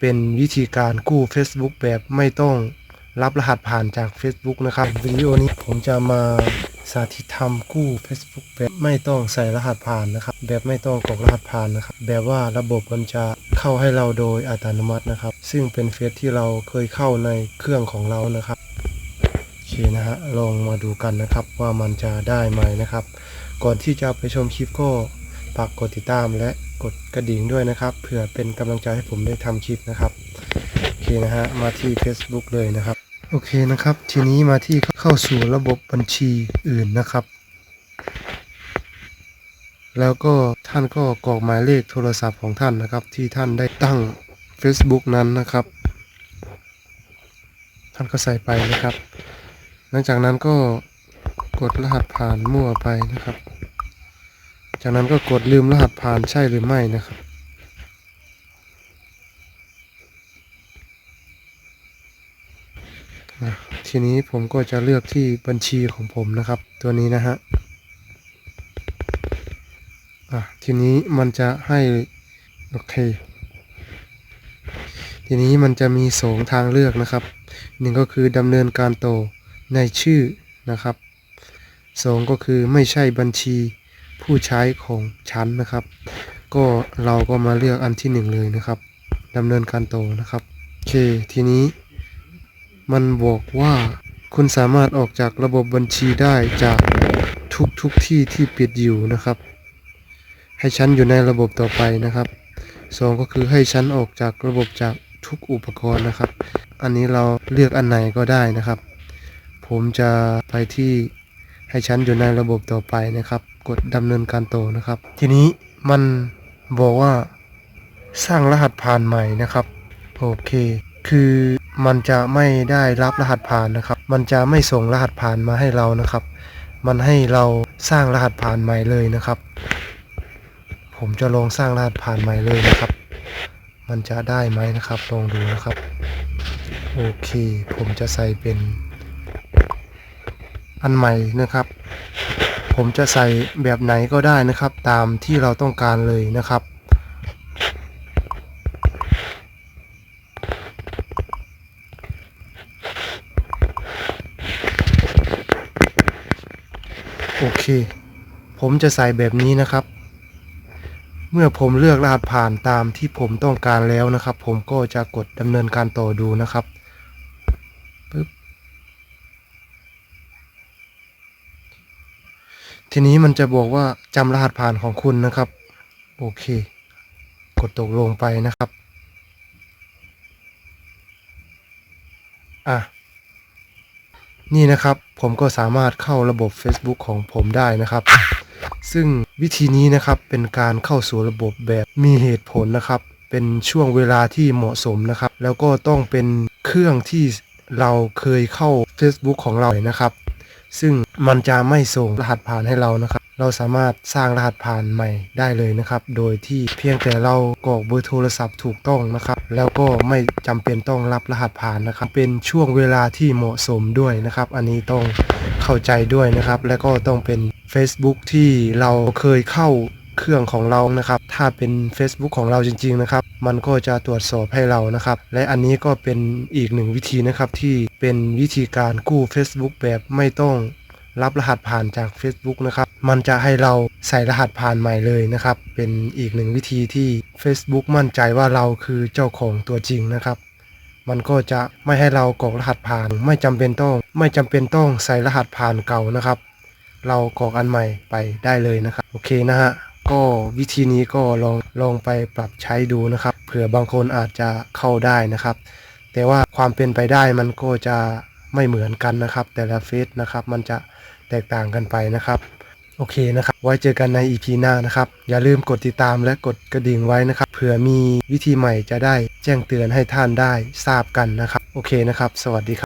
เป็นวิธีการกู้ Facebook แบบไม่ต้องรับรหัสผ่านจาก Facebook นะครับวิดีโอนี้ผมจะมาสาธิตทำกู้ Facebook แบบไม่ต้องใส่รหัสผ่านนะครับ แบบไม่ต้องกรอกรหัสผ่านนะครับ แบบว่าระบบมันจะเข้าให้เราโดยอัตโนมัตินะครับ ซึ่งเป็นเฟซที่เราเคยเข้าในเครื่องของเรานะครับโอเคนะฮะลองมาดูกันนะครับว่ามันจะได้ไหมนะครับ ก่อนที่จะไปชมคลิปก็ ฝากกดติดตามและกดกระดิ่งด้วยนะครับ เผื่อเป็นกำลังใจให้ผมได้ทำคลิปนะครับ โอเคนะฮะ มาที่ Facebook เลยนะครับ โอเคนะครับ ทีนี้มาที่เข้าสู่ระบบบัญชีอื่นนะครับ แล้วก็ท่านก็กรอกหมายเลขโทรศัพท์ของท่านนะครับ ที่ท่านได้ตั้ง Facebook นั้นนะครับ ท่านก็ใส่ไปนะครับ หลังจากนั้นก็กดรหัสผ่านมั่วไปนะครับ จากนั้นก็กดลืมรหัสผ่านใช่หรือไม่นะครับอะทีนี้ผมก็จะเลือกที่บัญชีของผมนะครับ ตัวนี้นะฮะอะทีนี้มันจะให้โอเค ทีนี้มันจะมีสองทางเลือกนะครับหนึ่งก็คือดำเนินการโตในชื่อนะครับสองก็คือไม่ใช่บัญชี ผู้ใช้ของฉันนะครับ ก็เราก็มาเลือกอันที่หนึ่งเลยนะครับดำเนินการต่อนะครับโอเคทีนี้ มันบอกว่าคุณสามารถออกจากระบบบัญชีได้จากทุกทุกที่ที่ปิดอยู่นะครับ ให้ฉันอยู่ในระบบต่อไปนะครับสองก็คือให้ฉันออกจากระบบจากทุกอุปกรณ์นะครับ อันนี้เราเลือกอันไหนก็ได้นะครับ ผมจะไปที่ให้ฉันอยู่ในระบบต่อไปนะครับ กดดำเนินการต่อนะครับ ทีนี้มันบอกว่าสร้างรหัสผ่านใหม่นะครับ โอเค คือมันจะไม่ได้รับรหัสผ่านนะครับ มันจะไม่ส่งรหัสผ่านมาให้เรานะครับ มันให้เราสร้างรหัสผ่านใหม่เลยนะครับ ผมจะลองสร้างรหัสผ่านใหม่เลยนะครับ มันจะได้ไหมนะครับ ลองดูนะครับ โอเค ผมจะใส่เป็นอันใหม่นะครับ ผมจะใส่แบบไหนก็ได้นะครับ ตามที่เราต้องการเลยนะครับ โอเค ผมจะใส่แบบนี้นะครับ เมื่อผมเลือกรหัสผ่านตามที่ผมต้องการแล้วนะครับ ผมก็จะกดดำเนินการต่อดูนะครับปึ๊บ ทีนี้มันจะบอกว่าจำรหัสผ่านของคุณนะครับ โอเค กดตกลงไปนะครับ อะ นี่นะครับ ผมก็สามารถเข้าระบบ Facebook ของผมได้นะครับ ซึ่งวิธีนี้นะครับเป็นการเข้าสู่ระบบแบบมีเหตุผลนะครับ เป็นช่วงเวลาที่เหมาะสมนะครับ แล้วก็ต้องเป็นเครื่องที่เราเคยเข้า Facebook ของเรานะครับ ซึ่งมันจะไม่ส่งรหัสผ่านให้เรานะครับ เราสามารถสร้างรหัสผ่านใหม่ได้เลยนะครับ โดยที่เพียงแต่เรากรอกเบอร์โทรศัพท์ถูกต้องนะครับ แล้วก็ไม่จำเป็นต้องรับรหัสผ่านนะครับ เป็นช่วงเวลาที่เหมาะสมด้วยนะครับ อันนี้ต้องเข้าใจด้วยนะครับ และก็ต้องเป็น Facebook ที่เราเคยเข้าเครื่องของเรานะครับ ถ้าเป็น Facebook ของเราจริง ๆ นะครับ มันก็จะตรวจสอบให้เรานะครับ และอันนี้ก็เป็นอีกหนึ่งวิธีนะครับที่เป็นวิธีการกู้ Facebook แบบไม่ต้องรับรหัสผ่านจาก Facebook นะครับ มันจะให้เราใส่รหัสผ่านใหม่เลยนะครับ เป็นอีกหนึ่งวิธีที่ Facebook มั่นใจว่าเราคือเจ้าของตัวจริงนะครับ มันก็จะไม่ให้เรากรอกรหัสผ่าน ไม่จำเป็นต้อง ไม่จำเป็นต้องใส่รหัสผ่านเก่านะครับ เรากรอกอันใหม่ไปได้เลยนะครับ โอเคนะฮะ ก็วิธีนี้ก็ลองลองไปปรับใช้ดูนะครับ เผื่อบางคนอาจจะเข้าได้นะครับ แต่ว่าความเป็นไปได้มันก็จะไม่เหมือนกันนะครับ แต่ละเฟซนะครับ มันจะแตกต่างกันไปนะครับ โอเคนะครับ ไว้เจอกันใน EP หน้านะครับ อย่าลืมกดติดตามและกดกระดิ่งไว้นะครับ เผื่อมีวิธีใหม่จะได้แจ้งเตือนให้ท่านได้ทราบกันนะครับ โอเคนะครับ สวัสดีครับ